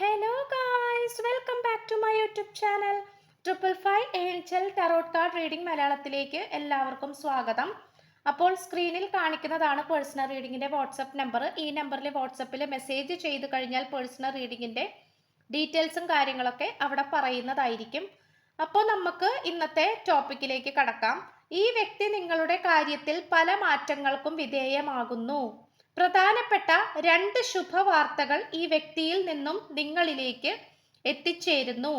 Hello guys welcome back to my YouTube channel triple five angel tarot card reading മലയാളത്തിലേക്ക് എല്ലാവർക്കും സ്വാഗതം. അപ്പോൾ സ്ക്രീനിൽ കാണിക്കുന്നതാണ് പേഴ്സണൽ റീഡിങ്ങിന്റെ വാട്സപ്പ് നമ്പർ ഈ നമ്പറിൽ വാട്സപ്പിൽ മെസ്സേജ് ചെയ്ത് കഴിഞ്ഞാൽ പേഴ്സണൽ റീഡിങ്ങിന്റെ ഡീറ്റെയിൽസും കാര്യങ്ങളൊക്കെ അവിടെ പറയുന്നതായിരിക്കും. അപ്പോൾ നമുക്ക് ഇന്നത്തെ ടോപ്പിക്കിലേക്ക് കടക്കാം. ഈ വ്യക്തി നിങ്ങളുടെ കാര്യത്തിൽ പല മാറ്റങ്ങൾക്കും വിധേയമാകുന്നു. പ്രധാനപ്പെട്ട രണ്ട് ശുഭവാർത്തകൾ ഈ വ്യക്തിയിൽ നിന്നും നിങ്ങളിലേക്ക് എത്തിച്ചേരുന്നു.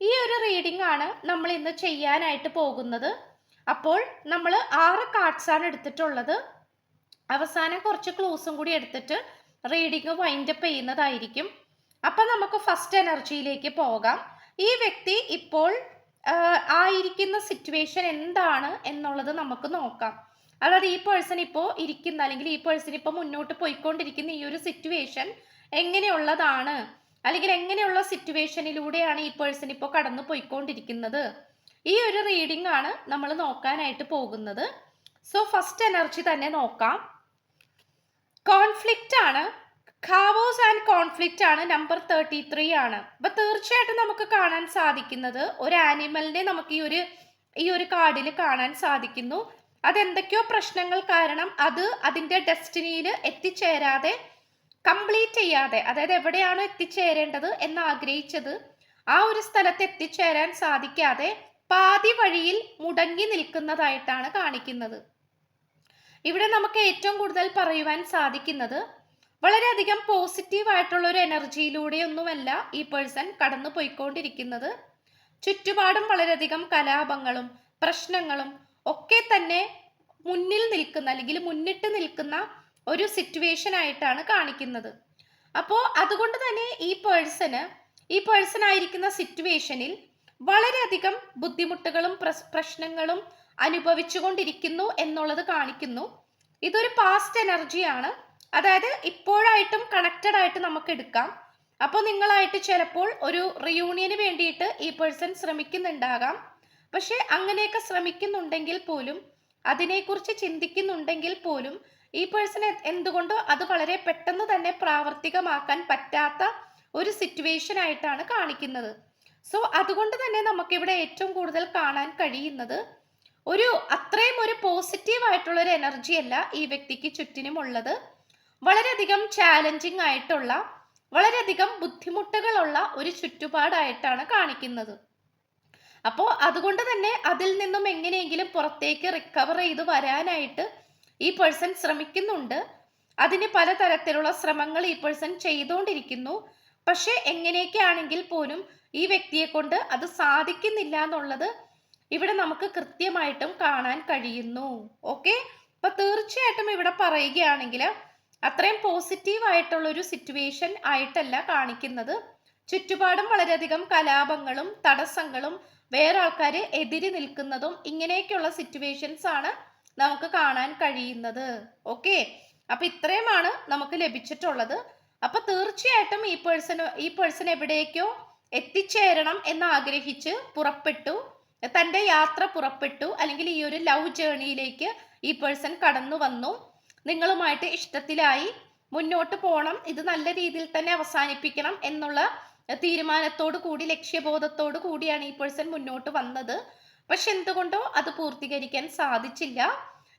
ഈ ഒരു റീഡിംഗ് ആണ് നമ്മൾ ഇന്ന് ചെയ്യാനായിട്ട് പോകുന്നത്. അപ്പോൾ നമ്മൾ ആറ് കാർഡ്സ് ആണ് എടുത്തിട്ടുള്ളത്. അവസാനം കുറച്ച് ക്ലൂസും കൂടി എടുത്തിട്ട് റീഡിംഗ് വൈൻഡപ്പ് ചെയ്യുന്നതായിരിക്കും. അപ്പം നമുക്ക് ഫസ്റ്റ് എനർജിയിലേക്ക് പോകാം. ഈ വ്യക്തി ഇപ്പോൾ ആയിരിക്കുന്ന സിറ്റുവേഷൻ എന്താണ് എന്നുള്ളത് നമുക്ക് നോക്കാം. അതായത് ഈ പേഴ്സൺ ഇപ്പോൾ ഇരിക്കുന്ന അല്ലെങ്കിൽ ഈ പേഴ്സൺ ഇപ്പോൾ മുന്നോട്ട് പോയിക്കൊണ്ടിരിക്കുന്ന ഈ ഒരു സിറ്റുവേഷൻ എങ്ങനെയുള്ളതാണ്? അല്ലെങ്കിൽ എങ്ങനെയുള്ള സിറ്റുവേഷനിലൂടെയാണ് ഈ പേഴ്സൺ ഇപ്പോൾ കടന്നു പോയിക്കൊണ്ടിരിക്കുന്നത്? ഈ ഒരു റീഡിംഗ് ആണ് നമ്മൾ നോക്കാനായിട്ട് പോകുന്നത്. സോ ഫസ്റ്റ് എനർജി തന്നെ നോക്കാം. കോൺഫ്ലിക്റ്റ് ആണ്. ഖാവോസ് ആൻഡ് കോൺഫ്ലിക്റ്റ് ആണ് നമ്പർ തേർട്ടി ത്രീ ആണ്. അപ്പൊ തീർച്ചയായിട്ടും നമുക്ക് കാണാൻ സാധിക്കുന്നത് ഒരു ആനിമലിനെ നമുക്ക് ഈ ഒരു ഈ ഒരു കാർഡിൽ കാണാൻ സാധിക്കുന്നു. അതെന്തൊക്കെയോ പ്രശ്നങ്ങൾ കാരണം അത് അതിന്റെ ഡെസ്റ്റിനിയിൽ എത്തിച്ചേരാതെ കംപ്ലീറ്റ് ചെയ്യാതെ അതായത് എവിടെയാണോ എത്തിച്ചേരേണ്ടത് എന്ന് ആഗ്രഹിച്ചത് ആ ഒരു സ്ഥലത്ത് എത്തിച്ചേരാൻ സാധിക്കാതെ പാതി വഴിയിൽ മുടങ്ങി നിൽക്കുന്നതായിട്ടാണ് കാണിക്കുന്നത്. ഇവിടെ നമുക്ക് ഏറ്റവും കൂടുതൽ പറയുവാൻ സാധിക്കുന്നത് വളരെയധികം പോസിറ്റീവ് ആയിട്ടുള്ള ഒരു എനർജിയിലൂടെ ഒന്നുമല്ല ഈ പേഴ്സൺ കടന്നു പോയിക്കൊണ്ടിരിക്കുന്നത് ചുറ്റുപാടും വളരെയധികം കലാപങ്ങളും പ്രശ്നങ്ങളും ഒക്കെ തന്നെ മുന്നിൽ നിൽക്കുന്ന അല്ലെങ്കിൽ മുന്നിട്ട് നിൽക്കുന്ന ഒരു സിറ്റുവേഷൻ ആയിട്ടാണ് കാണിക്കുന്നത്. അപ്പോൾ അതുകൊണ്ട് തന്നെ ഈ പേഴ്സണ് ഈ പേഴ്സൺ ആയിരിക്കുന്ന സിറ്റുവേഷനിൽ വളരെയധികം ബുദ്ധിമുട്ടുകളും പ്രശ്നങ്ങളും അനുഭവിച്ചുകൊണ്ടിരിക്കുന്നു എന്നുള്ളത് കാണിക്കുന്നു. ഇതൊരു പാസ്റ്റ് എനർജിയാണ് അതായത് ഇപ്പോഴായിട്ടും കണക്റ്റഡ് ആയിട്ട് നമുക്ക് എടുക്കാം. അപ്പോൾ നിങ്ങളായിട്ട് ചിലപ്പോൾ ഒരു റിയൂണിയന് വേണ്ടിയിട്ട് ഈ പേഴ്സൺ ശ്രമിക്കുന്നുണ്ടാകാം. പക്ഷേ അങ്ങനെയൊക്കെ ശ്രമിക്കുന്നുണ്ടെങ്കിൽ പോലും അതിനെക്കുറിച്ച് ചിന്തിക്കുന്നുണ്ടെങ്കിൽ പോലും ഈ പേഴ്സൺ എന്തുകൊണ്ടോ അത് വളരെ പെട്ടെന്ന് തന്നെ പ്രാവർത്തികമാക്കാൻ പറ്റാത്ത ഒരു സിറ്റുവേഷൻ ആയിട്ടാണ് കാണിക്കുന്നത്. സോ അതുകൊണ്ട് തന്നെ നമുക്കിവിടെ ഏറ്റവും കൂടുതൽ കാണാൻ കഴിയുന്നത് ഒരു അത്രയും ഒരു പോസിറ്റീവ് ആയിട്ടുള്ള ഒരു എനർജി അല്ല ഈ വ്യക്തിക്ക് ചുറ്റിനും ഉള്ളത്. വളരെയധികം ചാലഞ്ചിങ് ആയിട്ടുള്ള വളരെയധികം ബുദ്ധിമുട്ടുകളുള്ള ഒരു ചുറ്റുപാടായിട്ടാണ് കാണിക്കുന്നത്. അപ്പോൾ അതുകൊണ്ട് തന്നെ അതിൽ നിന്നും എങ്ങനെയെങ്കിലും പുറത്തേക്ക് റിക്കവർ ചെയ്ത് വരാനായിട്ട് ഈ പേഴ്സൺ ശ്രമിക്കുന്നുണ്ട്. അതിന് പലതരത്തിലുള്ള ശ്രമങ്ങൾ ഈ പേഴ്സൺ ചെയ്തുകൊണ്ടിരിക്കുന്നു പക്ഷേ എങ്ങനെയൊക്കെ ആണെങ്കിൽ പോലും ഈ വ്യക്തിയെ കൊണ്ട് അത് സാധിക്കുന്നില്ല എന്നുള്ളത് ഇവിടെ നമുക്ക് കൃത്യമായിട്ടും കാണാൻ കഴിയുന്നു. ഓക്കെ? അപ്പൊ തീർച്ചയായിട്ടും ഇവിടെ പറയുകയാണെങ്കിൽ അത്രയും പോസിറ്റീവ് ആയിട്ടുള്ള ഒരു സിറ്റുവേഷൻ ആയിട്ടല്ല കാണിക്കുന്നത്. ചുറ്റുപാടും വളരെയധികം കലാപങ്ങളും തടസ്സങ്ങളും വേറെ ആൾക്കാർ എതിരി നിൽക്കുന്നതും ഇങ്ങനെയൊക്കെയുള്ള സിറ്റുവേഷൻസ് ആണ് നമുക്ക് കാണാൻ കഴിയുന്നത്. ഓക്കെ അപ്പൊ ഇത്രയുമാണ് നമുക്ക് ലഭിച്ചിട്ടുള്ളത്. അപ്പൊ തീർച്ചയായിട്ടും ഈ പേഴ്സൺ ഈ പേഴ്സൺ എവിടേക്കോ എത്തിച്ചേരണം എന്ന് ആഗ്രഹിച്ച് പുറപ്പെട്ടു തന്റെ യാത്ര പുറപ്പെട്ടു അല്ലെങ്കിൽ ഈ ഒരു ലവ് ജേണിയിലേക്ക് ഈ പേഴ്സൺ കടന്നു വന്നു. നിങ്ങളുമായിട്ട് ഇഷ്ടത്തിലായി. മുന്നോട്ട് പോകണം. ഇത് നല്ല രീതിയിൽ തന്നെ അവസാനിപ്പിക്കണം എന്നുള്ള തീരുമാനത്തോടു കൂടി ലക്ഷ്യബോധത്തോടു കൂടിയാണ് ഈ പേഴ്സൺ മുന്നോട്ട് വന്നത്. പക്ഷെ എന്തുകൊണ്ടോ അത് പൂർത്തീകരിക്കാൻ സാധിച്ചില്ല.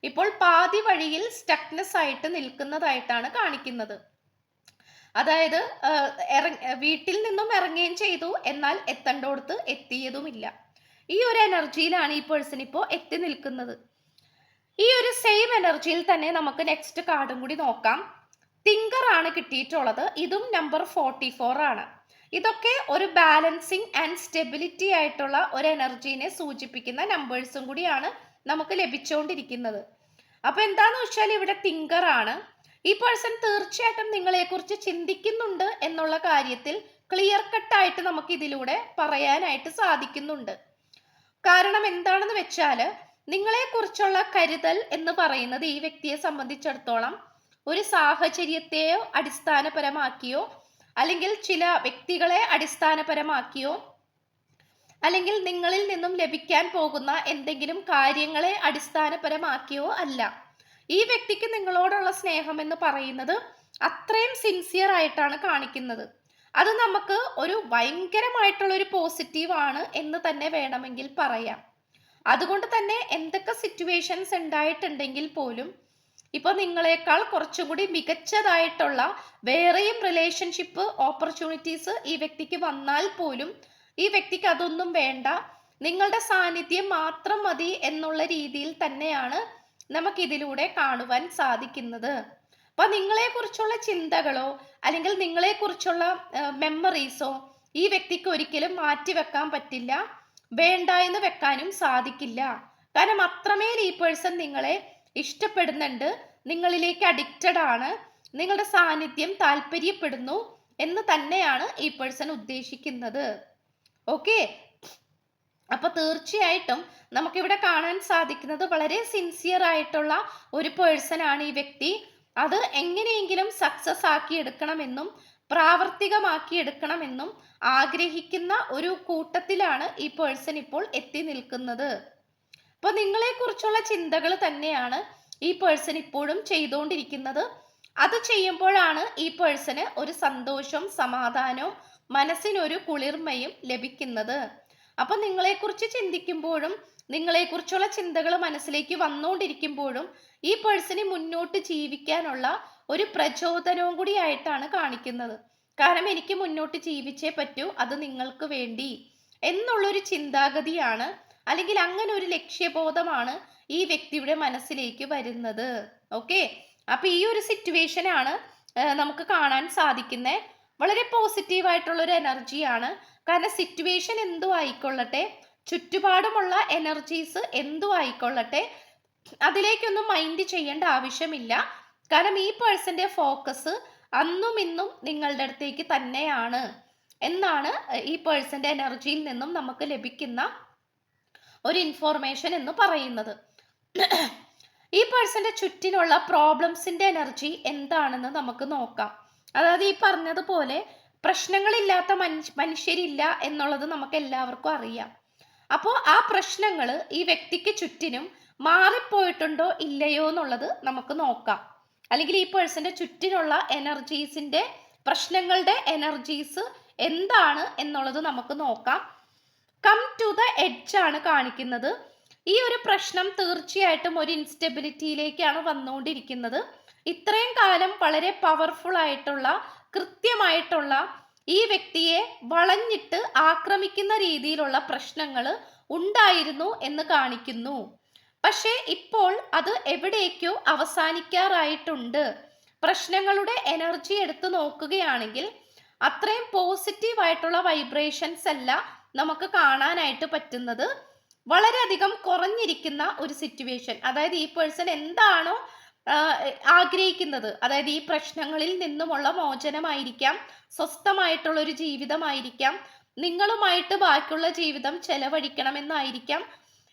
ഇപ്പോൾ പാതി വഴിയിൽ സ്റ്റക്നെസ് ആയിട്ട് നിൽക്കുന്നതായിട്ടാണ് കാണിക്കുന്നത്. അതായത് വീട്ടിൽ നിന്നും ഇറങ്ങുകയും ചെയ്തു. എന്നാൽ എത്തേണ്ടോടത്ത് എത്തിയതുമില്ല. ഈ ഒരു എനർജിയിലാണ് ഈ പേഴ്സൺ ഇപ്പോൾ എത്തി നിൽക്കുന്നത്. ഈ ഒരു സെയിം എനർജിയിൽ തന്നെ നമുക്ക് നെക്സ്റ്റ് കാർഡും കൂടി നോക്കാം. തിങ്കർ ആണ് കിട്ടിയിട്ടുള്ളത്. ഇതും നമ്പർ ഫോർട്ടി ഫോർ ആണ്. ഇതൊക്കെ ഒരു ബാലൻസിങ് ആൻഡ് സ്റ്റെബിലിറ്റി ആയിട്ടുള്ള ഒരു എനർജീനെ സൂചിപ്പിക്കുന്ന നമ്പേഴ്സും കൂടിയാണ് നമുക്ക് ലഭിച്ചുകൊണ്ടിരിക്കുന്നത് അപ്പൊ എന്താന്ന് വെച്ചാൽ ഇവിടെ തിങ്കർ ആണ്. ഈ പേഴ്സൺ തീർച്ചയായിട്ടും നിങ്ങളെക്കുറിച്ച് ചിന്തിക്കുന്നുണ്ട് എന്നുള്ള കാര്യത്തിൽ ക്ലിയർ കട്ട് ആയിട്ട് നമുക്ക് ഇതിലൂടെ പറയാനായിട്ട് സാധിക്കുന്നുണ്ട്. കാരണം എന്താണെന്ന് വെച്ചാൽ നിങ്ങളെക്കുറിച്ചുള്ള കരുതൽ എന്ന് പറയുന്നത് ഈ വ്യക്തിയെ സംബന്ധിച്ചിടത്തോളം ഒരു സാഹചര്യത്തെയോ അടിസ്ഥാനപരമാക്കിയോ അല്ലെങ്കിൽ ചില വ്യക്തികളെ അടിസ്ഥാനപരമാക്കിയോ അല്ലെങ്കിൽ നിങ്ങളിൽ നിന്നും ലഭിക്കാൻ പോകുന്ന എന്തെങ്കിലും കാര്യങ്ങളെ അടിസ്ഥാനപരമാക്കിയോ അല്ല. ഈ വ്യക്തിക്ക് നിങ്ങളോടുള്ള സ്നേഹം എന്ന് പറയുന്നത് അത്രയും സിൻസിയർ ആയിട്ടാണ് കാണിക്കുന്നത്. അത് നമുക്ക് ഒരു ഭയങ്കരമായിട്ടുള്ള ഒരു പോസിറ്റീവ് ആണ് എന്ന് തന്നെ വേണമെങ്കിൽ പറയാം. അതുകൊണ്ട് തന്നെ എന്തൊക്കെ സിറ്റുവേഷൻസ് ഉണ്ടായിട്ടുണ്ടെങ്കിൽ പോലും ഇപ്പൊ നിങ്ങളെക്കാൾ കുറച്ചും കൂടി മികച്ചതായിട്ടുള്ള വേറെയും റിലേഷൻഷിപ്പ് ഓപ്പർച്യൂണിറ്റീസ് ഈ വ്യക്തിക്ക് വന്നാൽ പോലും ഈ വ്യക്തിക്ക് അതൊന്നും വേണ്ട. നിങ്ങളുടെ സാന്നിധ്യം മാത്രം മതി എന്നുള്ള രീതിയിൽ തന്നെയാണ് നമുക്കിതിലൂടെ കാണുവാൻ സാധിക്കുന്നത്. അപ്പൊ നിങ്ങളെക്കുറിച്ചുള്ള ചിന്തകളോ അല്ലെങ്കിൽ നിങ്ങളെക്കുറിച്ചുള്ള മെമ്മറീസോ ഈ വ്യക്തിക്ക് ഒരിക്കലും മാറ്റിവെക്കാൻ പറ്റില്ല. വേണ്ട എന്ന് വെക്കാനും സാധിക്കില്ല. കാരണം അത്രമേൽ ഈ പേഴ്സൺ നിങ്ങളെ ഇഷ്ടപ്പെടുന്നുണ്ട് നിങ്ങളിലേക്ക് അഡിക്റ്റഡ് ആണ് നിങ്ങളുടെ സാന്നിധ്യം താല്പര്യപ്പെടുന്നു എന്ന് തന്നെയാണ് ഈ പേഴ്സൺ ഉദ്ദേശിക്കുന്നത്. ഓക്കെ അപ്പൊ തീർച്ചയായിട്ടും നമുക്കിവിടെ കാണാൻ സാധിക്കുന്നത് വളരെ സിൻസിയർ ആയിട്ടുള്ള ഒരു പേഴ്സൺ ആണ് ഈ വ്യക്തി. അത് എങ്ങനെയെങ്കിലും സക്സസ് ആക്കി എടുക്കണമെന്നും പ്രാവർത്തികമാക്കി എടുക്കണമെന്നും ആഗ്രഹിക്കുന്ന ഒരു കൂട്ടത്തിലാണ് ഈ പേഴ്സൺ ഇപ്പോൾ എത്തി നിൽക്കുന്നത്. അപ്പോൾ നിങ്ങളെക്കുറിച്ചുള്ള ചിന്തകൾ തന്നെയാണ് ഈ പേഴ്സൺ ഇപ്പോഴും ചെയ്തുകൊണ്ടിരിക്കുന്നത്. അത് ചെയ്യുമ്പോഴാണ് ഈ പേഴ്സന് ഒരു സന്തോഷവും സമാധാനവും മനസ്സിനൊരു കുളിർമയും ലഭിക്കുന്നത്. അപ്പം നിങ്ങളെക്കുറിച്ച് ചിന്തിക്കുമ്പോഴും നിങ്ങളെക്കുറിച്ചുള്ള ചിന്തകൾ മനസ്സിലേക്ക് വന്നുകൊണ്ടിരിക്കുമ്പോഴും ഈ പേഴ്സണെ മുന്നോട്ട് ജീവിക്കാനുള്ള ഒരു പ്രചോദനവും കൂടി ആയിട്ടാണ് കാണിക്കുന്നത്. കാരണം എനിക്ക് മുന്നോട്ട് ജീവിച്ചേ പറ്റൂ അത് നിങ്ങൾക്ക് വേണ്ടി. എന്നുള്ളൊരു ചിന്താഗതിയാണ് അല്ലെങ്കിൽ അങ്ങനെ ഒരു ലക്ഷ്യബോധമാണ് ഈ വ്യക്തിയുടെ മനസ്സിലേക്ക് വരുന്നത്. ഓക്കെ അപ്പൊ ഈ ഒരു സിറ്റുവേഷൻ ആണ് നമുക്ക് കാണാൻ സാധിക്കുന്നത് വളരെ പോസിറ്റീവ് ആയിട്ടുള്ള ഒരു എനർജിയാണ് കാരണം സിറ്റുവേഷൻ എന്തു ആയിക്കൊള്ളട്ടെ? ചുറ്റുപാടുമുള്ള എനർജീസ് എന്തു ആയിക്കൊള്ളട്ടെ? അതിലേക്കൊന്നും മൈൻഡ് ചെയ്യേണ്ട ആവശ്യമില്ല. കാരണം ഈ പേഴ്സന്റെ ഫോക്കസ് അന്നും ഇന്നും നിങ്ങളുടെ അടുത്തേക്ക് തന്നെയാണ്. എന്നാണ് ഈ പേഴ്സന്റെ എനർജിയിൽ നിന്നും നമുക്ക് ലഭിക്കുന്ന ഒരു ഇൻഫോർമേഷൻ എന്ന് പറയുന്നത്. ഈ പേഴ്സന്റെ ചുറ്റിനുള്ള പ്രോബ്ലംസിന്റെ എനർജി എന്താണെന്ന് നമുക്ക് നോക്കാം. അതായത് ഈ പറഞ്ഞതുപോലെ പ്രശ്നങ്ങളില്ലാത്ത മനുഷ്യ മനുഷ്യരില്ല എന്നുള്ളത് നമുക്ക് എല്ലാവർക്കും അറിയാം. അപ്പോൾ ആ പ്രശ്നങ്ങൾ ഈ വ്യക്തിക്ക് ചുറ്റിനും മാറിപ്പോയിട്ടുണ്ടോ ഇല്ലയോ എന്നുള്ളത് നമുക്ക് നോക്കാം. അല്ലെങ്കിൽ ഈ പേഴ്സന്റെ ചുറ്റിനുള്ള എനർജീസിന്റെ പ്രശ്നങ്ങളുടെ എനർജീസ് എന്താണ് എന്നുള്ളത് നമുക്ക് നോക്കാം. കം ടു ദ എഡ്ജ് ആണ് കാണിക്കുന്നത്. ഈ ഒരു പ്രശ്നം തീർച്ചയായിട്ടും ഒരു ഇൻസ്റ്റെബിലിറ്റിയിലേക്കാണ് വന്നുകൊണ്ടിരിക്കുന്നത്. ഇത്രയും കാലം വളരെ പവർഫുൾ ആയിട്ടുള്ള കൃത്യമായിട്ടുള്ള ഈ വ്യക്തിയെ വളഞ്ഞിട്ട് ആക്രമിക്കുന്ന രീതിയിലുള്ള പ്രശ്നങ്ങൾ ഉണ്ടായിരുന്നു എന്ന് കാണിക്കുന്നു. പക്ഷേ ഇപ്പോൾ അത് എവിടേക്കോ അവസാനിക്കാറായിട്ടുണ്ട്. പ്രശ്നങ്ങളുടെ എനർജി എടുത്തു നോക്കുകയാണെങ്കിൽ അത്രയും പോസിറ്റീവ് ആയിട്ടുള്ള വൈബ്രേഷൻസ് അല്ല നമുക്ക് കാണാനായിട്ട് പറ്റുന്നത് വളരെയധികം കുറഞ്ഞിരിക്കുന്ന ഒരു സിറ്റുവേഷൻ അതായത് ഈ പേഴ്സൺ എന്താണോ ആഗ്രഹിക്കുന്നത്. അതായത് ഈ പ്രശ്നങ്ങളിൽ നിന്നുമുള്ള മോചനമായിരിക്കാം സ്വസ്ഥമായിട്ടുള്ള ഒരു ജീവിതമായിരിക്കാം നിങ്ങളുമായിട്ട് ബാക്കിയുള്ള ജീവിതം ചെലവഴിക്കണമെന്നായിരിക്കാം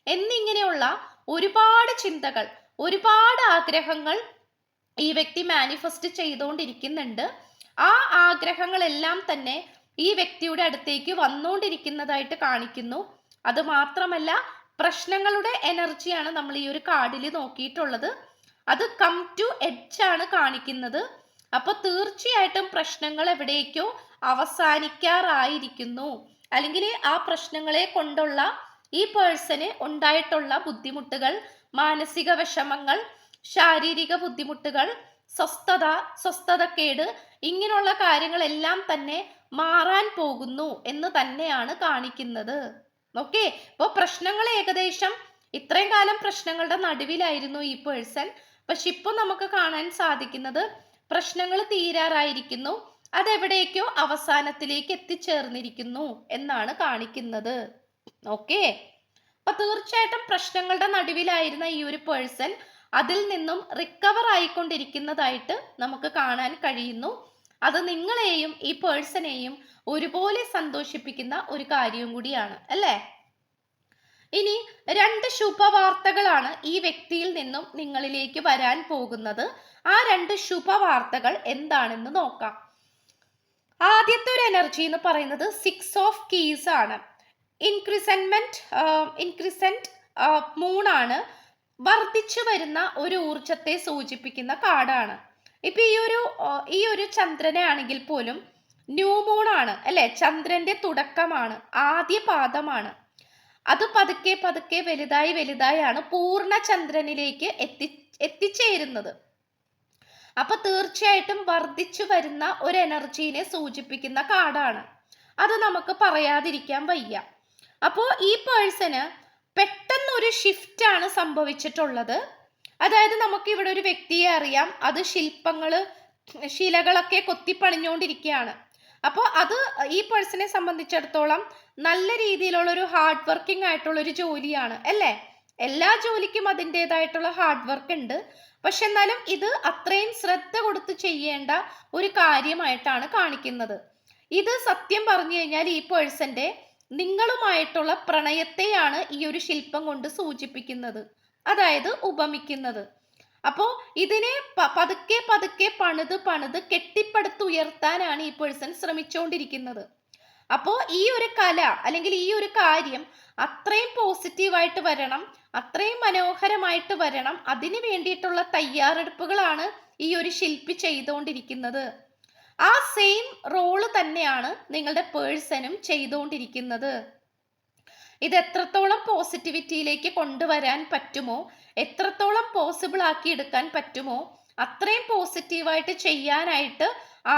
എന്നിങ്ങനെയുള്ള ഒരുപാട് ചിന്തകൾ ഒരുപാട് ആഗ്രഹങ്ങൾ ഈ വ്യക്തി മാനിഫെസ്റ്റ് ചെയ്തുകൊണ്ടിരിക്കുന്നുണ്ട്. ആ ആഗ്രഹങ്ങളെല്ലാം തന്നെ ഈ വ്യക്തിയുടെ അടുത്തേക്ക് വന്നുകൊണ്ടിരിക്കുന്നതായിട്ട് കാണിക്കുന്നു. അത് മാത്രമല്ല പ്രശ്നങ്ങളുടെ എനർജിയാണ് നമ്മൾ ഈ ഒരു കാർഡിൽ നോക്കിയിട്ടുള്ളത്. അത് കം ടു എഡ്ജ് ആണ് കാണിക്കുന്നത്. അപ്പോൾ തീർച്ചയായിട്ടും പ്രശ്നങ്ങൾ എവിടേക്കോ അവസാനിക്കാറായിരിക്കുന്നു. അല്ലെങ്കിൽ ആ പ്രശ്നങ്ങളെ കൊണ്ടുള്ള ഈ പേഴ്സന് ഉണ്ടായിട്ടുള്ള ബുദ്ധിമുട്ടുകൾ മാനസിക വിഷമങ്ങൾ ശാരീരിക ബുദ്ധിമുട്ടുകൾ സ്വസ്ഥത സ്വസ്ഥതക്കേട് ഇങ്ങനെയുള്ള കാര്യങ്ങളെല്ലാം തന്നെ മാറാൻ പോകുന്നു എന്ന് തന്നെയാണ് കാണിക്കുന്നത്. ഓക്കെ അപ്പോൾ പ്രശ്നങ്ങൾ ഏകദേശം ഇത്രയും കാലം പ്രശ്നങ്ങളുടെ നടുവിലായിരുന്നു ഈ പേഴ്സൺ പക്ഷെ ഇപ്പോൾ നമുക്ക് കാണാൻ സാധിക്കുന്നത് പ്രശ്നങ്ങൾ തീരാറായിരിക്കുന്നു. അതെവിടേക്കോ അവസാനത്തിലേക്ക് എത്തിച്ചേർന്നിരിക്കുന്നു എന്നാണ് കാണിക്കുന്നത്. ഓക്കെ അപ്പൊ തീർച്ചയായിട്ടും പ്രശ്നങ്ങളുടെ നടുവിലായിരുന്ന ഈ ഒരു പേഴ്സൺ അതിൽ നിന്നും റിക്കവർ ആയിക്കൊണ്ടിരിക്കുന്നതായിട്ട് നമുക്ക് കാണാൻ കഴിയുന്നു. അത് നിങ്ങളെയും ഈ പേഴ്സണെയും ഒരുപോലെ സന്തോഷിപ്പിക്കുന്ന ഒരു കാര്യവും കൂടിയാണ് അല്ലേ? ഇനി രണ്ട് ശുഭവാർത്തകളാണ് ഈ വ്യക്തിയിൽ നിന്നും നിങ്ങളിലേക്ക് വരാൻ പോകുന്നത്. ആ രണ്ട് ശുഭവാർത്തകൾ എന്താണെന്ന് നോക്കാം. ആദ്യത്തെ ഒരു എനർജി എന്ന് പറയുന്നത് സിക്സ് ഓഫ് കീസ് ആണ്. ഇൻക്രിസൻമെന്റ് ഇൻക്രിസെന്റ് മൂണാണ് വർദ്ധിച്ചു വരുന്ന ഒരു ഊർജത്തെ സൂചിപ്പിക്കുന്ന കാർഡാണ് ഇപ്പൊ ഈ ഒരു ഈ ഒരു ചന്ദ്രനെ ആണെങ്കിൽ പോലും ന്യൂമൂൺ ആണ് അല്ലെ? ചന്ദ്രന്റെ തുടക്കമാണ് ആദ്യ പാദമാണ്. അത് പതുക്കെ പതുക്കെ വലുതായി വലുതായാണ് പൂർണ ചന്ദ്രനിലേക്ക് എത്തി എത്തിച്ചേരുന്നത്. അപ്പൊ തീർച്ചയായിട്ടും വർദ്ധിച്ചു വരുന്ന ഒരു എനർജീനെ സൂചിപ്പിക്കുന്ന കാർഡാണ് അത് നമുക്ക് പറയാതിരിക്കാൻ വയ്യ. അപ്പോൾ ഈ പേഴ്സന് പെട്ടെന്ന് ഒരു ഷിഫ്റ്റ് ആണ് സംഭവിച്ചിട്ടുള്ളത്. അതായത് നമുക്ക് ഇവിടെ ഒരു വ്യക്തിയെ അറിയാം. അത് ശില്പങ്ങൾ ശിലകളൊക്കെ കൊത്തിപ്പണിഞ്ഞുകൊണ്ടിരിക്കുകയാണ്. അപ്പോൾ അത് ഈ പേഴ്സണെ സംബന്ധിച്ചിടത്തോളം നല്ല രീതിയിലുള്ള ഒരു ഹാർഡ് വർക്കിംഗ് ആയിട്ടുള്ള ഒരു ജോലിയാണ് അല്ലേ? എല്ലാ ജോലിക്കും അതിന്റെതായിട്ടുള്ള ഹാർഡ് വർക്ക് ഉണ്ട്. പക്ഷെ എന്നാലും ഇത് അത്രയും ശ്രദ്ധ കൊടുത്ത് ചെയ്യേണ്ട ഒരു കാര്യമായിട്ടാണ് കാണിക്കുന്നത്. ഇത് സത്യം പറഞ്ഞു കഴിഞ്ഞാൽ ഈ പേഴ്സന്റെ നിങ്ങളുമായിട്ടുള്ള പ്രണയത്തെയാണ് ഈ ഒരു ശില്പം കൊണ്ട് സൂചിപ്പിക്കുന്നത്. അതായത് ഉപമിക്കുന്നത്. അപ്പോൾ ഇതിനെ പതുക്കെ പതുക്കെ പണിത് പണിത് കെട്ടിപ്പടുത്തുയർത്താനാണ് ഈ പേഴ്സൺ ശ്രമിച്ചുകൊണ്ടിരിക്കുന്നത് അപ്പോൾ ഈ ഒരു കല അല്ലെങ്കിൽ ഈ ഒരു കാര്യം അത്രയും പോസിറ്റീവായിട്ട് വരണം അത്രയും മനോഹരമായിട്ട് വരണം അതിന് വേണ്ടിയിട്ടുള്ള തയ്യാറെടുപ്പുകളാണ് ഈ ഒരു ശില്പി ചെയ്തുകൊണ്ടിരിക്കുന്നത്. ആ സെയിം റോൾ തന്നെയാണ് നിങ്ങളുടെ പേഴ്സണും ചെയ്തുകൊണ്ടിരിക്കുന്നത്. ഇത് എത്രത്തോളം പോസിറ്റിവിറ്റിയിലേക്ക് കൊണ്ടുവരാൻ പറ്റുമോ എത്രത്തോളം പോസിബിൾ ആക്കി എടുക്കാൻ പറ്റുമോ അത്രയും പോസിറ്റീവായിട്ട് ചെയ്യാനായിട്ട്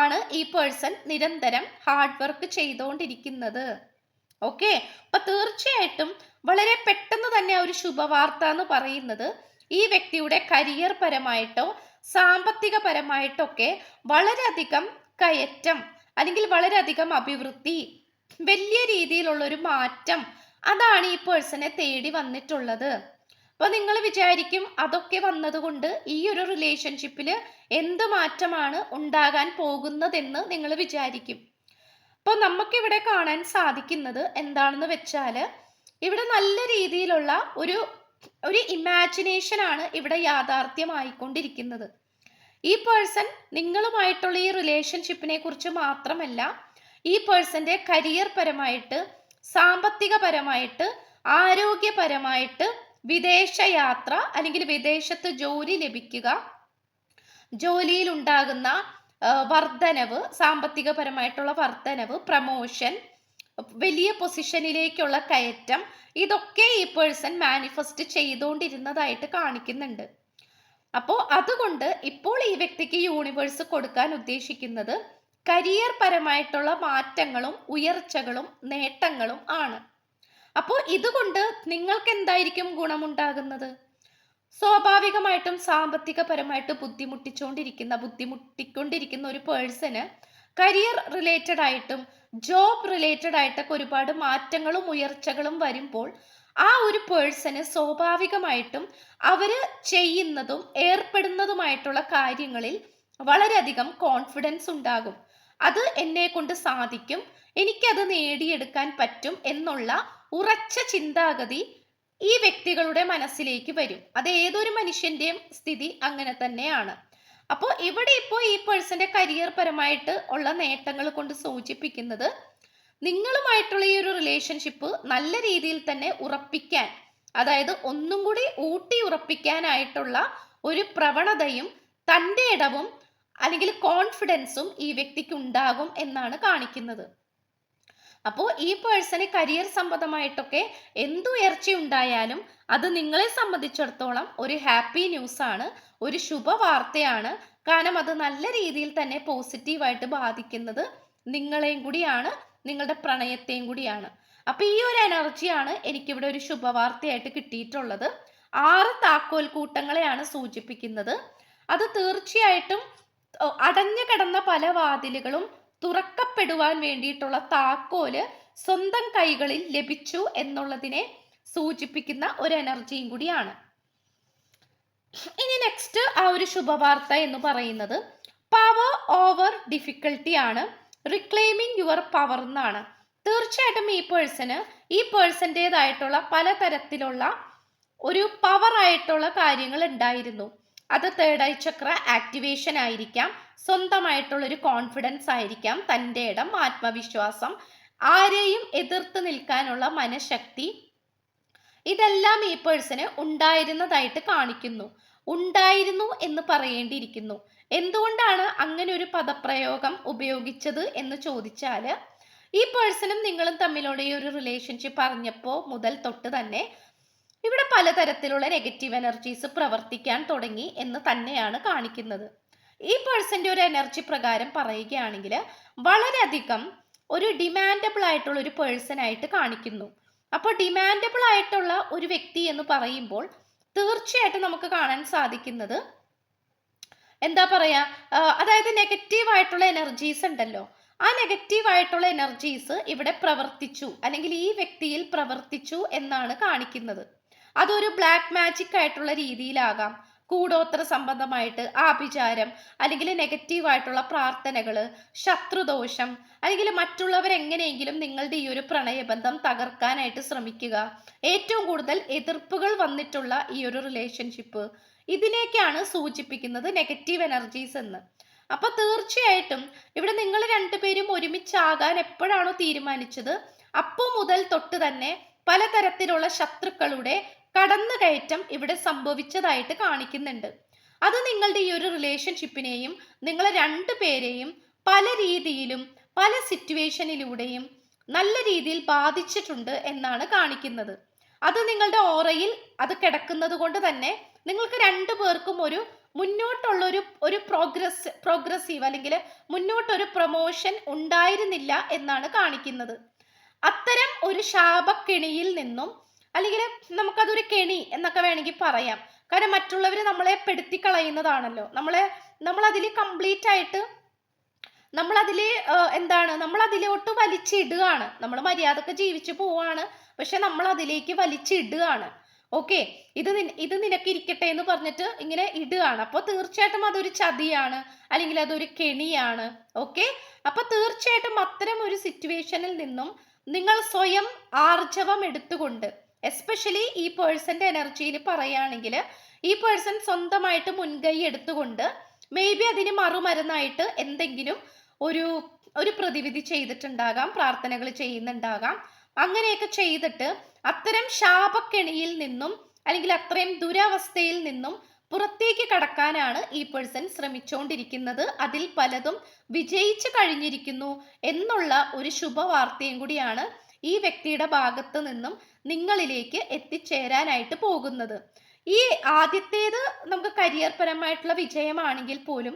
ആണ് ഈ പേഴ്സൺ നിരന്തരം ഹാർഡ് വർക്ക് ചെയ്തുകൊണ്ടിരിക്കുന്നത്. ഓക്കെ അപ്പൊ തീർച്ചയായിട്ടും വളരെ പെട്ടെന്ന് തന്നെ ഒരു ശുഭവാർത്ത എന്ന് പറയുന്നത് ഈ വ്യക്തിയുടെ കരിയർ പരമായിട്ടോ സാമ്പത്തിക പരമായിട്ടൊക്കെ വളരെയധികം കയറ്റം അല്ലെങ്കിൽ വളരെയധികം അഭിവൃദ്ധി വലിയ രീതിയിലുള്ള ഒരു മാറ്റം അതാണ് ഈ പേഴ്സണെ തേടി വന്നിട്ടുള്ളത്. അപ്പോൾ നിങ്ങൾ വിചാരിക്കും അതൊക്കെ വന്നതുകൊണ്ട് ഈ ഒരു റിലേഷൻഷിപ്പിൽ എന്ത് മാറ്റമാണ് ഉണ്ടാകാൻ പോകുന്നതെന്ന് നിങ്ങൾ വിചാരിക്കും. അപ്പോൾ നമുക്കിവിടെ കാണാൻ സാധിക്കുന്നത് എന്താണെന്ന് വെച്ചാൽ ഇവിടെ നല്ല രീതിയിലുള്ള ഒരു ഒരു ഇമാജിനേഷനാണ് ഇവിടെ യാഥാർത്ഥ്യമായിക്കൊണ്ടിരിക്കുന്നത്. ഈ പേഴ്സൺ നിങ്ങളുമായിട്ടുള്ള ഈ റിലേഷൻഷിപ്പിനെ കുറിച്ച് മാത്രമല്ല ഈ പേഴ്സന്റെ കരിയർ പരമായിട്ട് സാമ്പത്തികപരമായിട്ട് ആരോഗ്യപരമായിട്ട് വിദേശ യാത്ര അല്ലെങ്കിൽ വിദേശത്ത് ജോലി ലഭിക്കുക ജോലിയിൽ ഉണ്ടാകുന്ന വർധനവ് സാമ്പത്തികപരമായിട്ടുള്ള വർധനവ് പ്രമോഷൻ വലിയ പൊസിഷനിലേക്കുള്ള കയറ്റം ഇതൊക്കെ ഈ പേഴ്സൺ മാനിഫെസ്റ്റ് ചെയ്തുകൊണ്ടിരുന്നതായിട്ട് കാണിക്കുന്നുണ്ട്. അപ്പോൾ അതുകൊണ്ട് ഇപ്പോൾ ഈ വ്യക്തിക്ക് യൂണിവേഴ്സ് കൊടുക്കാൻ ഉദ്ദേശിക്കുന്നത് കരിയർ പരമായിട്ടുള്ള മാറ്റങ്ങളും ഉയർച്ചകളും നേട്ടങ്ങളും ആണ്. അപ്പോൾ ഇതുകൊണ്ട് നിങ്ങൾക്ക് എന്തായിരിക്കും ഗുണമുണ്ടാകുന്നത്? സ്വാഭാവികമായിട്ടും സാമ്പത്തികപരമായിട്ട് ബുദ്ധിമുട്ടിച്ചുകൊണ്ടിരിക്കുന്ന ബുദ്ധിമുട്ടിക്കൊണ്ടിരിക്കുന്ന ഒരു പേഴ്സന് കരിയർ റിലേറ്റഡ് ആയിട്ടും ജോബ് റിലേറ്റഡ് ആയിട്ടൊക്കെ ഒരുപാട് മാറ്റങ്ങളും ഉയർച്ചകളും വരുമ്പോൾ ആ ഒരു പേഴ്സണ് സ്വാഭാവികമായിട്ടും അവർ ചെയ്യുന്നതും ഏർപ്പെടുന്നതുമായിട്ടുള്ള കാര്യങ്ങളിൽ വളരെയധികം കോൺഫിഡൻസ് ഉണ്ടാകും. അത് എന്നെ കൊണ്ട് സാധിക്കും എനിക്കത് നേടിയെടുക്കാൻ പറ്റും എന്നുള്ള ഉറച്ച ചിന്താഗതി ഈ വ്യക്തികളുടെ മനസ്സിലേക്ക് വരും. അത് ഏതൊരു മനുഷ്യന്റെയും സ്ഥിതി അങ്ങനെ തന്നെയാണ്. അപ്പോൾ ഇവിടെ ഇപ്പോൾ ഈ പേഴ്സന്റെ കരിയർ പരമായിട്ട് ഉള്ള നേട്ടങ്ങൾ കൊണ്ട് സൂചിപ്പിക്കുന്നത് നിങ്ങളുമായിട്ടുള്ള ഈ ഒരു റിലേഷൻഷിപ്പ് നല്ല രീതിയിൽ തന്നെ ഉറപ്പിക്കാൻ അതായത് ഒന്നും കൂടി ഊട്ടി ഉറപ്പിക്കാനായിട്ടുള്ള ഒരു പ്രവണതയും തന്റെ ഇടവും അല്ലെങ്കിൽ കോൺഫിഡൻസും ഈ വ്യക്തിക്ക് ഉണ്ടാകും എന്നാണ് കാണിക്കുന്നത്. അപ്പോൾ ഈ പേഴ്സണ് കരിയർ സംബന്ധമായിട്ടൊക്കെ എന്തുയർച്ച ഉണ്ടായാലും അത് നിങ്ങളെ സംബന്ധിച്ചിടത്തോളം ഒരു ഹാപ്പി ന്യൂസ് ആണ് ഒരു ശുഭവാർത്തയാണ്. കാരണം അത് നല്ല രീതിയിൽ തന്നെ പോസിറ്റീവായിട്ട് ബാധിക്കുന്നത് നിങ്ങളെയും കൂടിയാണ്. നിങ്ങളുടെ പ്രണയത്തെയും കൂടിയാണ്. അപ്പൊ ഈ ഒരു എനർജിയാണ് എനിക്കിവിടെ ഒരു ശുഭവാർത്തയായിട്ട് കിട്ടിയിട്ടുള്ളത്. ആറ് താക്കോൽ കൂട്ടങ്ങളെയാണ് സൂചിപ്പിക്കുന്നത്. അത് തീർച്ചയായിട്ടും അടഞ്ഞു കിടന്ന പല വാതിലുകളും തുറക്കപ്പെടുവാൻ വേണ്ടിയിട്ടുള്ള താക്കോൽ സ്വന്തം കൈകളിൽ ലഭിച്ചു എന്നുള്ളതിനെ സൂചിപ്പിക്കുന്ന ഒരു എനർജിയും കൂടിയാണ്. ഇനി നെക്സ്റ്റ് ആ ഒരു ശുഭവാർത്ത എന്ന് പറയുന്നത് പവർ ഓവർ ഡിഫിക്കൽട്ടി ആണ്. റിക്ലെയിമിങ് യുവർ പവർ എന്നാണ്. തീർച്ചയായിട്ടും ഈ പേഴ്സന് ഈ പേഴ്സന്റെതായിട്ടുള്ള പലതരത്തിലുള്ള ഒരു പവർ ആയിട്ടുള്ള കാര്യങ്ങൾ ഉണ്ടായിരുന്നു. അത് തേർഡ് ഐ ചക്ര ആക്ടിവേഷൻ ആയിരിക്കാം. സ്വന്തമായിട്ടുള്ള ഒരു കോൺഫിഡൻസ് ആയിരിക്കാം. തന്റെ ഇടം ആത്മവിശ്വാസം ആരെയും എതിർത്ത് നിൽക്കാനുള്ള മനഃശക്തി. ഇതെല്ലാം ഈ പേഴ്സന് ഉണ്ടായിരുന്നതായിട്ട് കാണിക്കുന്നു. ഉണ്ടായിരുന്നു എന്ന് പറയേണ്ടിയിരിക്കുന്നു. എന്തുകൊണ്ടാണ് അങ്ങനെ ഒരു പദപ്രയോഗം ഉപയോഗിച്ചത് എന്ന് ചോദിച്ചാൽ ഈ പേഴ്സണും നിങ്ങളും തമ്മിലുള്ള ഈ ഒരു റിലേഷൻഷിപ്പ് അറിഞ്ഞപ്പോൾ മുതൽ തൊട്ട് തന്നെ ഇവിടെ പലതരത്തിലുള്ള നെഗറ്റീവ് എനർജീസ് പ്രവർത്തിക്കാൻ തുടങ്ങി എന്ന് തന്നെയാണ് കാണിക്കുന്നത്. ഈ പേഴ്സന്റെ ഒരു എനർജി പ്രകാരം പറയുകയാണെങ്കിൽ വളരെയധികം ഒരു ഡിമാൻഡബിൾ ആയിട്ടുള്ള ഒരു പേഴ്സൺ ആയിട്ട് കാണിക്കുന്നു. അപ്പോൾ ഡിമാൻഡബിൾ ആയിട്ടുള്ള ഒരു വ്യക്തി എന്ന് പറയുമ്പോൾ തീർച്ചയായിട്ടും നമുക്ക് കാണാൻ സാധിക്കുന്നത്. എന്താ പറയാ അതായത് നെഗറ്റീവ് ആയിട്ടുള്ള എനർജീസ് ഉണ്ടല്ലോ. ആ നെഗറ്റീവ് ആയിട്ടുള്ള എനർജീസ് ഇവിടെ പ്രവർത്തിച്ചു അല്ലെങ്കിൽ ഈ വ്യക്തിയിൽ പ്രവർത്തിച്ചു എന്നാണ് കാണിക്കുന്നത്. അതൊരു ബ്ലാക്ക് മാജിക് ആയിട്ടുള്ള രീതിയിലാകാം. കൂടോത്ര സംബന്ധമായിട്ട് ആഭിചാരം അല്ലെങ്കിൽ നെഗറ്റീവായിട്ടുള്ള പ്രാർത്ഥനകൾ ശത്രുദോഷം അല്ലെങ്കിൽ മറ്റുള്ളവർ എങ്ങനെയെങ്കിലും നിങ്ങളുടെ ഈ ഒരു പ്രണയബന്ധം തകർക്കാനായിട്ട് ശ്രമിക്കുക. ഏറ്റവും കൂടുതൽ എതിർപ്പുകൾ വന്നിട്ടുള്ള ഈ ഒരു റിലേഷൻഷിപ്പ് ഇതിനെയൊക്കെയാണ് സൂചിപ്പിക്കുന്നത് നെഗറ്റീവ് എനർജീസ് എന്ന്. അപ്പൊ തീർച്ചയായിട്ടും ഇവിടെ നിങ്ങൾ രണ്ടുപേരും ഒരുമിച്ചാകാൻ എപ്പോഴാണോ തീരുമാനിച്ചത് അപ്പോൾ മുതൽ തൊട്ട് തന്നെ പലതരത്തിലുള്ള ശത്രുക്കളുടെ കടന്നുകയറ്റം ഇവിടെ സംഭവിച്ചതായിട്ട് കാണിക്കുന്നുണ്ട്. അത് നിങ്ങളുടെ ഈ ഒരു റിലേഷൻഷിപ്പിനെയും നിങ്ങളെ രണ്ടുപേരെയും പല രീതിയിലും പല സിറ്റുവേഷനിലൂടെയും നല്ല രീതിയിൽ ബാധിച്ചിട്ടുണ്ട് എന്നാണ് കാണിക്കുന്നത്. അത് നിങ്ങളുടെ ഓറയിൽ അത് കിടക്കുന്നത് കൊണ്ട് തന്നെ നിങ്ങൾക്ക് രണ്ടു പേർക്കും ഒരു മുന്നോട്ടുള്ള ഒരു ഒരു പ്രോഗ്രസ് പ്രോഗ്രസീവ് അല്ലെങ്കിൽ മുന്നോട്ടൊരു പ്രൊമോഷൻ ഉണ്ടായിരുന്നില്ല എന്നാണ് കാണിക്കുന്നത്. അത്തരം ഒരു ശാപക്കിണിയിൽ നിന്നും അല്ലെങ്കിൽ നമുക്കതൊരു കെണി എന്നൊക്കെ വേണമെങ്കിൽ പറയാം. കാരണം മറ്റുള്ളവർ നമ്മളെ പെടുത്തി കളയുന്നതാണല്ലോ നമ്മളെ നമ്മളതിൽ കംപ്ലീറ്റ് ആയിട്ട് നമ്മളതിൽ എന്താണ് നമ്മൾ അതിലോട്ട് വലിച്ചിടുകയാണ്. നമ്മൾ മര്യാദയ്ക്ക് ജീവിച്ചു പോവാണ്. പക്ഷെ നമ്മൾ അതിലേക്ക് വലിച്ചിടുകയാണ്. ഓക്കെ? ഇത് ഇത് നിനക്ക് ഇരിക്കട്ടെ എന്ന് പറഞ്ഞിട്ട് ഇങ്ങനെ ഇടുകയാണ്. അപ്പോൾ തീർച്ചയായിട്ടും അതൊരു ചതിയാണ്. അല്ലെങ്കിൽ അതൊരു കെണിയാണ്. ഓക്കെ? അപ്പൊ തീർച്ചയായിട്ടും അത്തരം ഒരു സിറ്റുവേഷനിൽ നിന്നും നിങ്ങൾ സ്വയം ആർജവം എടുത്തുകൊണ്ട് എസ്പെഷ്യലി ഈ പേഴ്സന്റെ എനർജിയിൽ പറയുകയാണെങ്കിൽ ഈ പേഴ്സൺ സ്വന്തമായിട്ട് മുൻകൈ എടുത്തുകൊണ്ട് മേ ബി അതിന് മറുമരുന്നായിട്ട് എന്തെങ്കിലും ഒരു ഒരു പ്രതിവിധി ചെയ്തിട്ടുണ്ടാകാം പ്രാർത്ഥനകൾ ചെയ്യുന്നുണ്ടാകാം. അങ്ങനെയൊക്കെ ചെയ്തിട്ട് അത്തരം ശാപക്കെണിയിൽ നിന്നും അല്ലെങ്കിൽ അത്രയും ദുരവസ്ഥയിൽ നിന്നും പുറത്തേക്ക് കടക്കാനാണ് ഈ പേഴ്സൺ ശ്രമിച്ചുകൊണ്ടിരിക്കുന്നത് അതിൽ പലതും വിജയിച്ചു കഴിഞ്ഞിരിക്കുന്നു എന്നുള്ള ഒരു ശുഭവാർത്തയും കൂടിയാണ് ഈ വ്യക്തിയുടെ ഭാഗത്ത് നിന്നും നിങ്ങളിലേക്ക് എത്തിച്ചേരാനായിട്ട് പോകുന്നത്. ഈ ആദ്യത്തേത് നമുക്ക് കരിയർ പരമായിട്ടുള്ള വിജയമാണെങ്കിൽ പോലും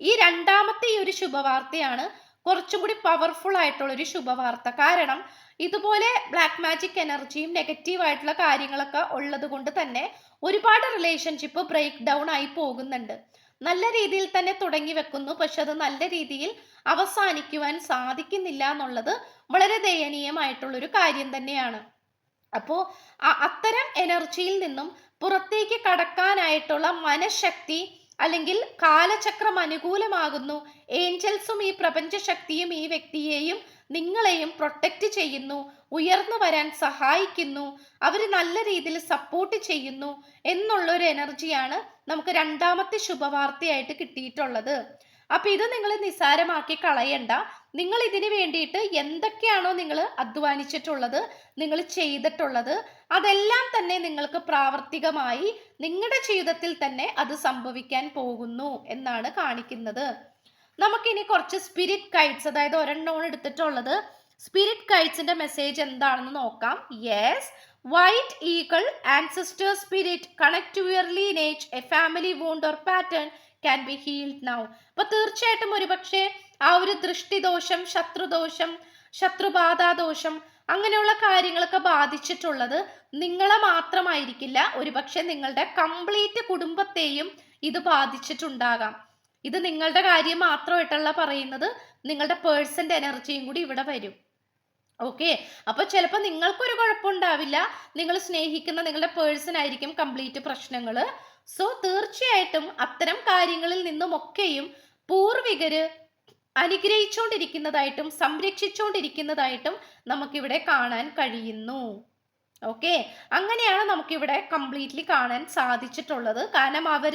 ഈ രണ്ടാമത്തെ ഈ ഒരു ശുഭവാർത്തയാണ് കുറച്ചും കൂടി പവർഫുൾ ആയിട്ടുള്ള ഒരു ശുഭവാർത്ത. കാരണം ഇതുപോലെ ബ്ലാക്ക് മാജിക് എനർജിയും നെഗറ്റീവ് ആയിട്ടുള്ള കാര്യങ്ങളൊക്കെ ഉള്ളത് കൊണ്ട് തന്നെ ഒരുപാട് റിലേഷൻഷിപ്പ് ബ്രേക്ക് ഡൗൺ ആയി പോകുന്നുണ്ട്. നല്ല രീതിയിൽ തന്നെ തുടങ്ങി വെക്കുന്നു. പക്ഷെ അത് നല്ല രീതിയിൽ അവസാനിക്കുവാൻ സാധിക്കുന്നില്ല എന്നുള്ളത് വളരെ ദയനീയമായിട്ടുള്ളൊരു കാര്യം തന്നെയാണ്. അപ്പോൾ അത്തരം എനർജിയിൽ നിന്നും പുറത്തേക്ക് കടക്കാനായിട്ടുള്ള മനഃശക്തി അല്ലെങ്കിൽ കാലചക്രം അനുകൂലമാകുന്നു. ഏഞ്ചൽസും ഈ പ്രപഞ്ചശക്തിയും ഈ വ്യക്തിയെയും നിങ്ങളെയും പ്രൊട്ടക്റ്റ് ചെയ്യുന്നു ഉയർന്നു വരാൻ സഹായിക്കുന്നു അവർ നല്ല രീതിയിൽ സപ്പോർട്ട് ചെയ്യുന്നു എന്നുള്ളൊരു എനർജിയാണ് നമുക്ക് രണ്ടാമത്തെ ശുഭവാർത്തയായിട്ട് കിട്ടിയിട്ടുള്ളത്. അപ്പൊ ഇത് നിങ്ങൾ നിസ്സാരമാക്കി കളയണ്ട. നിങ്ങൾ ഇതിന് വേണ്ടിയിട്ട് എന്തൊക്കെയാണോ നിങ്ങൾ അധ്വാനിച്ചിട്ടുള്ളത് നിങ്ങൾ ചെയ്തിട്ടുള്ളത് അതെല്ലാം തന്നെ നിങ്ങൾക്ക് പ്രാവർത്തികമായി നിങ്ങളുടെ ജീവിതത്തിൽ തന്നെ അത് സംഭവിക്കാൻ പോകുന്നു എന്നാണ് കാണിക്കുന്നത്. നമുക്കിനി കുറച്ച് സ്പിരിറ്റ് ഗൈഡ്സ് അതായത് ഒരെണ്ണോൺ എടുത്തിട്ടുള്ളത്. സ്പിരിറ്റ് ഗൈഡ്സിന്റെ മെസ്സേജ് എന്താണെന്ന് നോക്കാം. Yes white eagle ancestor spirit connect to your lineage a family wound or pattern can be healed now അപ്പൊ തീർച്ചയായിട്ടും ഒരുപക്ഷെ ആ ഒരു ദൃഷ്ടിദോഷം ശത്രുദോഷം ശത്രുബാധാദോഷം അങ്ങനെയുള്ള കാര്യങ്ങളൊക്കെ ബാധിച്ചിട്ടുള്ളത് നിങ്ങളെ മാത്രമായിരിക്കില്ല. ഒരുപക്ഷെ നിങ്ങളുടെ കംപ്ലീറ്റ് കുടുംബത്തെയും ഇത് ബാധിച്ചിട്ടുണ്ടാകാം. ഇത് നിങ്ങളുടെ കാര്യം മാത്രമായിട്ടല്ല പറയുന്നത്. നിങ്ങളുടെ പേഴ്സന്റെ എനർജിയും കൂടി ഇവിടെ വരും. ഓക്കെ? അപ്പൊ ചിലപ്പോൾ നിങ്ങൾക്കൊരു കുഴപ്പമുണ്ടാവില്ല. നിങ്ങൾ സ്നേഹിക്കുന്ന നിങ്ങളുടെ പേഴ്സൺ ആയിരിക്കും കംപ്ലീറ്റ് പ്രശ്നങ്ങൾ സോ തീർച്ചയായിട്ടും അത്തരം കാര്യങ്ങളിൽ നിന്നുമൊക്കെയും പൂർവികര് അനുഗ്രഹിച്ചുകൊണ്ടിരിക്കുന്നതായിട്ടും സംരക്ഷിച്ചുകൊണ്ടിരിക്കുന്നതായിട്ടും നമുക്കിവിടെ കാണാൻ കഴിയുന്നു. ഓക്കെ അങ്ങനെയാണ് നമുക്കിവിടെ കംപ്ലീറ്റ്ലി കാണാൻ സാധിച്ചിട്ടുള്ളത്. കാരണം അവർ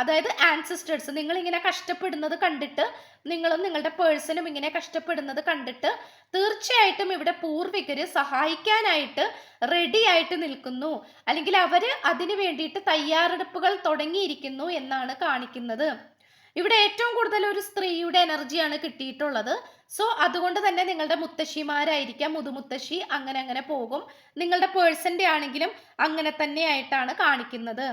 അതായത് ആൻസിസ്റ്റേഴ്സ് നിങ്ങളിങ്ങനെ കഷ്ടപ്പെടുന്നത് കണ്ടിട്ട് നിങ്ങളും നിങ്ങളുടെ പേഴ്സണും ഇങ്ങനെ കഷ്ടപ്പെടുന്നത് കണ്ടിട്ട് തീർച്ചയായിട്ടും ഇവിടെ പൂർവികര് സഹായിക്കാനായിട്ട് റെഡി ആയിട്ട് നിൽക്കുന്നു. അല്ലെങ്കിൽ അവർ അതിനു വേണ്ടിയിട്ട് തയ്യാറെടുപ്പുകൾ തുടങ്ങിയിരിക്കുന്നു എന്നാണ് കാണിക്കുന്നത്. ഇവിടെ ഏറ്റവും കൂടുതൽ ഒരു സ്ത്രീയുടെ എനർജിയാണ് കിട്ടിയിട്ടുള്ളത്. സോ അതുകൊണ്ട് തന്നെ നിങ്ങളുടെ മുത്തശ്ശിമാരായിരിക്കാം. മുതുമുത്തശ്ശി അങ്ങനെ അങ്ങനെ പോകും. നിങ്ങളുടെ പേഴ്സന്റെ ആണെങ്കിലും അങ്ങനെ തന്നെയായിട്ടാണ് കാണിക്കുന്നത്.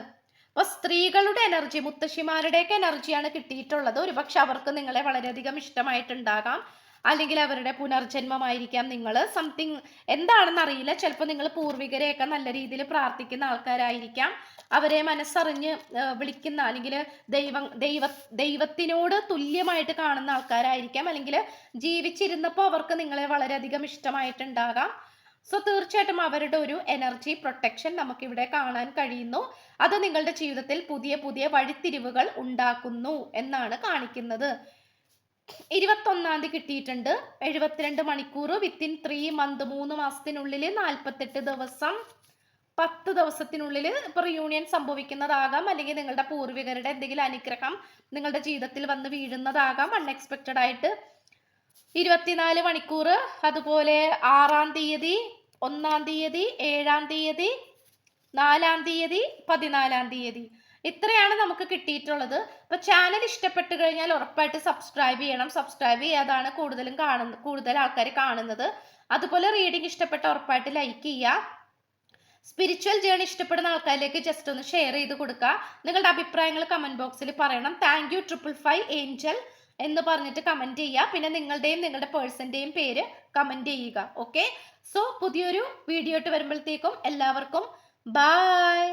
അപ്പോൾ സ്ത്രീകളുടെ എനർജി മുത്തശ്ശിമാരുടെയൊക്കെ എനർജിയാണ് കിട്ടിയിട്ടുള്ളത്. ഒരുപക്ഷെ അവർക്ക് നിങ്ങളെ വളരെയധികം ഇഷ്ടമായിട്ടുണ്ടാകാം. അല്ലെങ്കിൽ അവരുടെ പുനർജന്മമായിരിക്കാം. നിങ്ങൾ സംതിങ് എന്താണെന്ന് അറിയില്ല. ചിലപ്പോൾ നിങ്ങൾ പൂർവികരെയൊക്കെ നല്ല രീതിയിൽ പ്രാർത്ഥിക്കുന്ന ആൾക്കാരായിരിക്കാം. അവരെ മനസ്സറിഞ്ഞ് വിളിക്കുന്ന അല്ലെങ്കിൽ ദൈവം ദൈവ ദൈവത്തിനോട് തുല്യമായിട്ട് കാണുന്ന ആൾക്കാരായിരിക്കാം. അല്ലെങ്കിൽ ജീവിച്ചിരുന്നപ്പോൾ അവർക്ക് നിങ്ങളെ വളരെയധികം ഇഷ്ടമായിട്ടുണ്ടാകാം. സോ തീർച്ചയായിട്ടും അവരുടെ ഒരു എനർജി പ്രൊട്ടക്ഷൻ നമുക്കിവിടെ കാണാൻ കഴിയുന്നു. അത് നിങ്ങളുടെ ജീവിതത്തിൽ പുതിയ പുതിയ വഴിത്തിരിവുകൾ ഉണ്ടാക്കുന്നു എന്നാണ് കാണിക്കുന്നത്. ഇരുപത്തൊന്നാം തീയതി കിട്ടിയിട്ടുണ്ട്. എഴുപത്തിരണ്ട് മണിക്കൂർ വിത്തിൻ ത്രീ മന്ത് മൂന്ന് മാസത്തിനുള്ളിൽ നാൽപ്പത്തെട്ട് ദിവസം പത്ത് ദിവസത്തിനുള്ളിൽ ഇപ്പോൾ റിയൂണിയൻ സംഭവിക്കുന്നതാകാം. അല്ലെങ്കിൽ നിങ്ങളുടെ പൂർവികരുടെ എന്തെങ്കിലും അനുഗ്രഹം നിങ്ങളുടെ ജീവിതത്തിൽ വന്ന് വീഴുന്നതാകാം. അൺഎക്സ്പെക്റ്റഡ് ആയിട്ട് ഇരുപത്തിനാല് മണിക്കൂർ. അതുപോലെ ആറാം തീയതി ഒന്നാം തീയതി ഏഴാം തീയതി നാലാം തീയതി പതിനാലാം തീയതി. ഇത്രയാണ് നമുക്ക് കിട്ടിയിട്ടുള്ളത്. അപ്പൊ ചാനൽ ഇഷ്ടപ്പെട്ട് കഴിഞ്ഞാൽ ഉറപ്പായിട്ട് സബ്സ്ക്രൈബ് ചെയ്യണം. സബ്സ്ക്രൈബ് ചെയ്യാതാണ് കൂടുതലും കാണുന്നത് കൂടുതൽ ആൾക്കാർ കാണുന്നത്. അതുപോലെ റീഡിംഗ് ഇഷ്ടപ്പെട്ട ഉറപ്പായിട്ട് ലൈക്ക് ചെയ്യുക. സ്പിരിച്വൽ ജേണി ഇഷ്ടപ്പെടുന്ന ആൾക്കാരിലേക്ക് ജസ്റ്റ് ഒന്ന് ഷെയർ ചെയ്ത് കൊടുക്കുക. നിങ്ങളുടെ അഭിപ്രായങ്ങൾ കമന്റ് ബോക്സിൽ പറയണം. Thank you triple five angel എന്ന് പറഞ്ഞിട്ട് കമന്റ് ചെയ്യുക. പിന്നെ നിങ്ങളുടെയും നിങ്ങളുടെ പേഴ്സന്റെയും പേര് കമന്റ് ചെയ്യുക. ഓക്കെ സോ പുതിയൊരു വീഡിയോ ഇട്ട് വരുമ്പോഴത്തേക്കും എല്ലാവർക്കും ബൈ